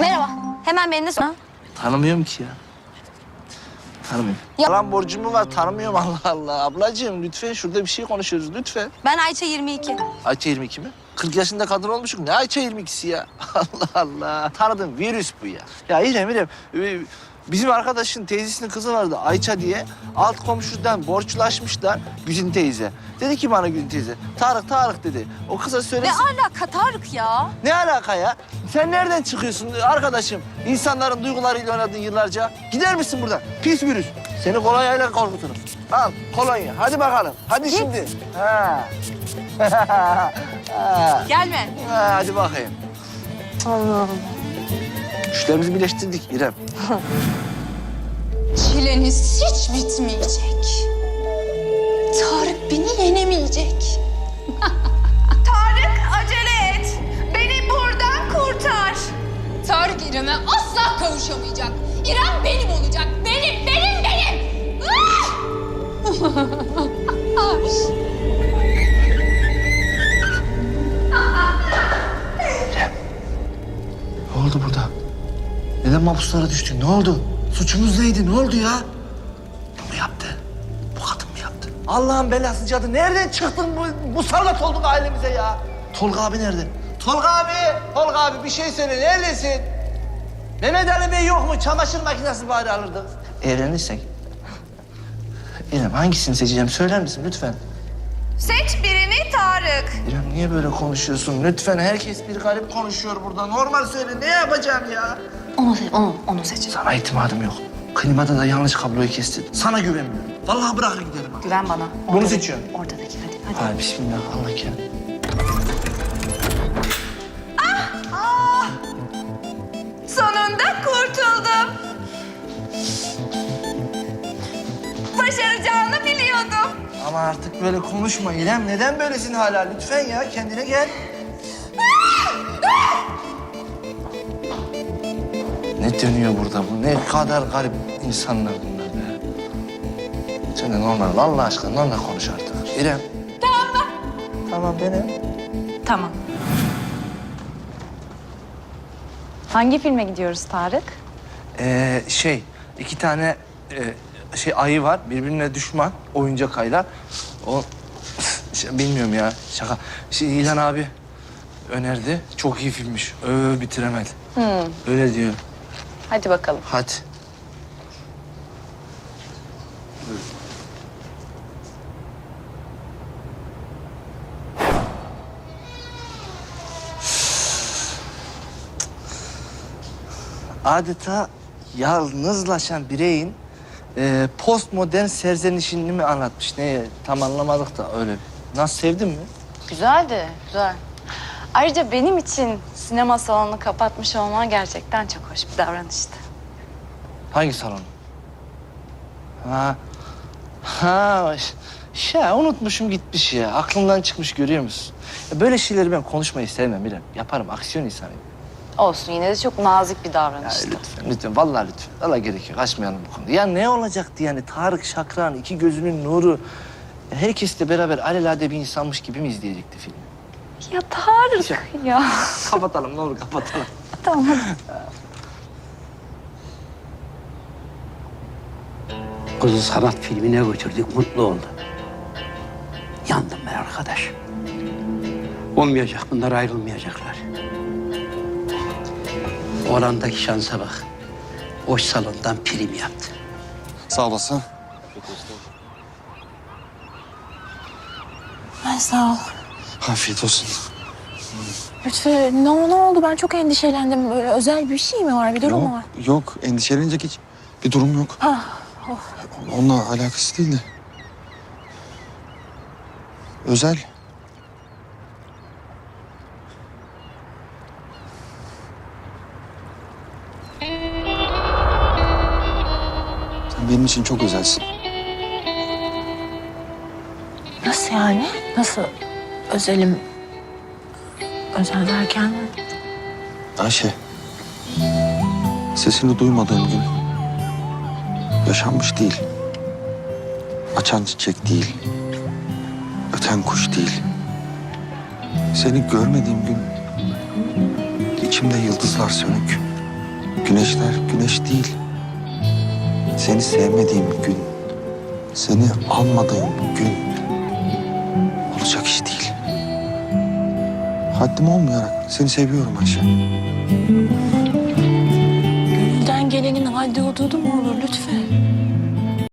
Merhaba. Hemen beni de sor. Tanımıyorum ki ya. Tanımıyorum. Ya- Lan borcum mu var? Tanımıyorum Allah Allah. Ablacığım lütfen şurada bir şey konuşuyoruz lütfen. Ben Ayça 22. Ayça 22 mi? 40 yaşında kadın olmuşum. Ne Ayça 22'si ya? Allah Allah. Tanıdım virüs bu ya. Ya İrem İrem. e, Bizim arkadaşın teyzesinin kızı vardı Ayça diye. Alt komşudan borçlaşmışlar Güzin teyze. Dedi ki bana Güzin teyze. Tarık Tarık dedi. O kıza Ne söylesin. alaka Tarık ya? Ne alaka ya? Sen nereden çıkıyorsun arkadaşım? İnsanların duygularıyla oynadın yıllarca. Gider misin buradan? Pis virüs. Seni kolonyayla korkuturum. Al kolonya. Hadi bakalım. Hadi şimdi. Ha. ha. Gelme. ha. Hadi bakayım. Allah Güçlerimizi birleştirdik İrem. Çileniz hiç bitmeyecek. Tarık beni yenemeyecek. Tarık acele et. Beni buradan kurtar. Tarık İrem'e asla kavuşamayacak. İrem benim olacak. Benim, benim, benim. Ah! mahpuslara düştün? Ne oldu? Suçumuz neydi? Ne oldu ya? Bu mu yaptı? Bu kadın mı yaptı? Allah'ın belası cadı. Nereden çıktın bu, musallat oldun ailemize ya? Tolga abi nerede? Tolga abi! Tolga abi bir şey söyle. Neredesin? Mehmet Ali Bey yok mu? Çamaşır makinesi bari alırdık. Evlenirsek. İrem hangisini seçeceğim? Söyler misin lütfen? Seç birini Tarık. İrem niye böyle konuşuyorsun? Lütfen herkes bir garip konuşuyor burada. Normal söyle. Ne yapacağım ya? Onu, se- onu, onu seç. Sana itimadım yok. Klimada da yanlış kabloyu kestin. Sana güvenmiyorum. Vallahi bırakır giderim ha. Güven bana. Bunu seçiyorum. Ortadaki hadi hadi. Hadi bismillah Allah kerim. Sonunda kurtuldum. Başaracağını biliyordum. Ama artık böyle konuşma İrem. Neden böylesin hala? Lütfen ya kendine gel. Ne dönüyor burada bu? Ne kadar garip insanlar bunlar be. Sen de normal, Allah aşkına normal konuş artık. İrem. Tamam. Tamam benim. Tamam. Hangi filme gidiyoruz Tarık? Ee, şey, iki tane e, şey ayı var. Birbirine düşman. Oyuncak ayılar. O şey, bilmiyorum ya. Şaka. Şey, İlhan abi önerdi. Çok iyi filmmiş. Öv bitiremedi. Öyle diyor. Hadi bakalım. Hadi. Adeta yalnızlaşan bireyin e, postmodern serzenişini mi anlatmış? Ne tam anlamadık da öyle. Nasıl sevdin mi? Güzeldi, güzel. Ayrıca benim için sinema salonunu kapatmış olman gerçekten çok hoş bir davranıştı. Hangi salon? Ha. Ha. Ya unutmuşum gitmiş ya. Aklımdan çıkmış görüyor musun? Ya böyle şeyleri ben konuşmayı sevmem İrem. Yaparım aksiyon insanıyım. Olsun yine de çok nazik bir Ya davranıştı. lütfen, lütfen. Vallahi lütfen. Valla gerek yok. Açmayalım bu konuda. Ya ne olacaktı yani? Tarık Şakran, iki gözünün nuru. Ya Herkesle beraber alelade bir insanmış gibi mi izleyecekti filmi? Ya Tarık ya. kapatalım ne olur kapatalım. tamam. Kızı sanat filmine götürdük, mutlu oldu. Yandım ben arkadaş. Olmayacak, bunlar ayrılmayacaklar. Oğlandaki şansa bak. Boş salondan prim yaptı. Sağ olasın. Ay sağ ol. Afiyet olsun. Lütfen ne, ne oldu? Ben çok endişelendim. Böyle özel bir şey mi var? Bir durum mu var? Yok, yok. Endişelenecek hiç bir durum yok. Ah, Onunla alakası değil de. Özel. Sen benim için çok özelsin. Nasıl yani? Nasıl özelim? Özel derken? Ayşe. Sesini duymadığım gün yaşanmış değil. Açan çiçek değil. Öten kuş değil. Seni görmediğim gün içimde yıldızlar sönük. Güneşler güneş değil. Seni sevmediğim gün, seni almadığım gün olacak iş değil. Haddim olmayarak seni seviyorum Ayşe. Gönülden gelenin haddi hududu mu olur lütfen?